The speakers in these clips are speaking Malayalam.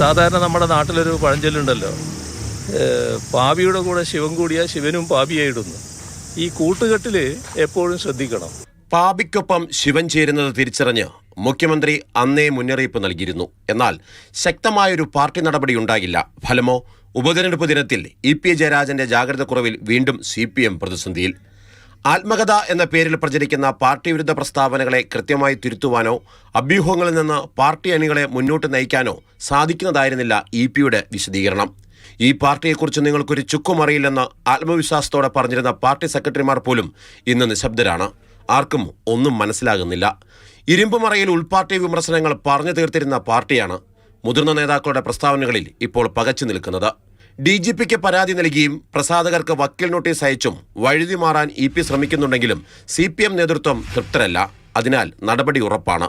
സാധാരണ നമ്മുടെ നാട്ടിലൊരു പഴഞ്ചൊല്ലുണ്ടല്ലോ. പാപിയുടെ കൂടെ ശിവൻ കൂടിയ ശിവനും പാപിയായിടുന്നു ഈ കൂട്ടുകെട്ടിൽ എപ്പോഴും ശ്രദ്ധിക്കണം. പാപിക്കൊപ്പം ശിവൻ ചേരുന്നത് തിരിച്ചറിഞ്ഞ് മുഖ്യമന്ത്രി അന്നേ മുന്നറിയിപ്പ് നൽകിയിരുന്നു. എന്നാൽ ശക്തമായൊരു പാർട്ടി നടപടി ഉണ്ടായില്ല. ഫലമോ? ഉപതെരഞ്ഞെടുപ്പ് ദിനത്തിൽ ഇ പി ജയരാജന്റെ ജാഗ്രതക്കുറവിൽ വീണ്ടും സി പി എം പ്രതിസന്ധിയിൽ. ആത്മകഥ എന്ന പേരിൽ പ്രചരിക്കുന്ന പാർട്ടി വിരുദ്ധ പ്രസ്താവനകളെ കൃത്യമായി തിരുത്തുവാനോ അഭ്യൂഹങ്ങളിൽ നിന്ന് പാർട്ടി അണികളെ മുന്നോട്ട് നയിക്കാനോ സാധിക്കുന്നതായിരുന്നില്ല ഇ പിയുടെ വിശദീകരണം. ഈ പാർട്ടിയെക്കുറിച്ച് നിങ്ങൾക്കൊരു ചുക്കും അറിയില്ലെന്ന് ആത്മവിശ്വാസത്തോടെ പറഞ്ഞിരുന്ന പാർട്ടി സെക്രട്ടറിമാർ പോലും ഇന്ന് നിശബ്ദരാണ്. ആർക്കും ഒന്നും മനസ്സിലാകുന്നില്ല. ഇരുമ്പുമറയിൽ ഉൾപാർട്ടി വിമർശനങ്ങൾ പറഞ്ഞു തീർത്തിരുന്ന പാർട്ടിയാണ് മുതിർന്ന നേതാക്കളുടെ പ്രസ്താവനകളിൽ ഇപ്പോൾ പകച്ചു നിൽക്കുന്നത്. ഡി ജി പിക്ക് പരാതി നൽകിയും പ്രസാധകർക്ക് വക്കീൽ നോട്ടീസ് അയച്ചും വഴുതി മാറാൻ ഇ പി ശ്രമിക്കുന്നുണ്ടെങ്കിലും സി പി എം നേതൃത്വം തൃപ്തരല്ല. അതിനാൽ നടപടി ഉറപ്പാണ്.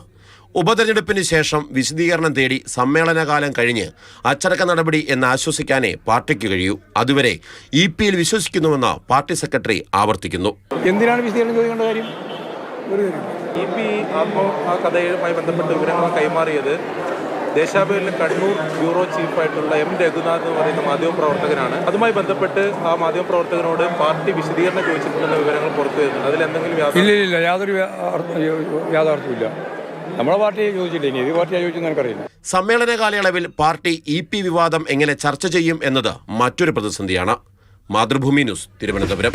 ഉപതെരഞ്ഞെടുപ്പിന് ശേഷം വിശദീകരണം തേടി സമ്മേളനകാലം കഴിഞ്ഞ് അച്ചടക്ക നടപടി എന്ന് ആശ്വസിക്കാനേ പാർട്ടിക്ക് കഴിയൂ. അതുവരെ ഇ പിയിൽ വിശ്വസിക്കുന്നുവെന്ന് പാർട്ടി സെക്രട്ടറി ആവർത്തിക്കുന്നു. എന്തിനാണ് വിശദീകരണം ചോദിക്കേണ്ട കാര്യം? ഇ പി ആത്മ ആ കഥയുമായി ബന്ധപ്പെട്ട വിവരങ്ങൾ കൈമാറിയത് ദേശാഭിമാനിലെ കണ്ണൂർ ബ്യൂറോ ചീഫായിട്ടുള്ള എം രഘുനാഥ് എന്ന് പറയുന്ന മാധ്യമപ്രവർത്തകനാണ്. അതുമായി ബന്ധപ്പെട്ട് ആ മാധ്യമപ്രവർത്തകനോട് പാർട്ടി വിശദീകരണം ചോദിച്ചിട്ടുള്ള വിവരങ്ങൾ പുറത്തു വരുന്നുണ്ട്. അതിൽ എന്തെങ്കിലും ഇല്ല ഇല്ല യാതൊരു യാഥാർത്ഥ്യമില്ല നമ്മളെ പാർട്ടിയെ ചോദിച്ചില്ല ഇനി ഏത് പാർട്ടിയാണ് ചോദിച്ചെന്ന് എനിക്കറിയില്ല. സമ്മേളന കാലയളവിൽ പാർട്ടി ഇ പി വിവാദം എങ്ങനെ ചർച്ച ചെയ്യും എന്നത് മറ്റൊരു പ്രതിസന്ധിയാണ്. മാതൃഭൂമി ന്യൂസ് തിരുവനന്തപുരം.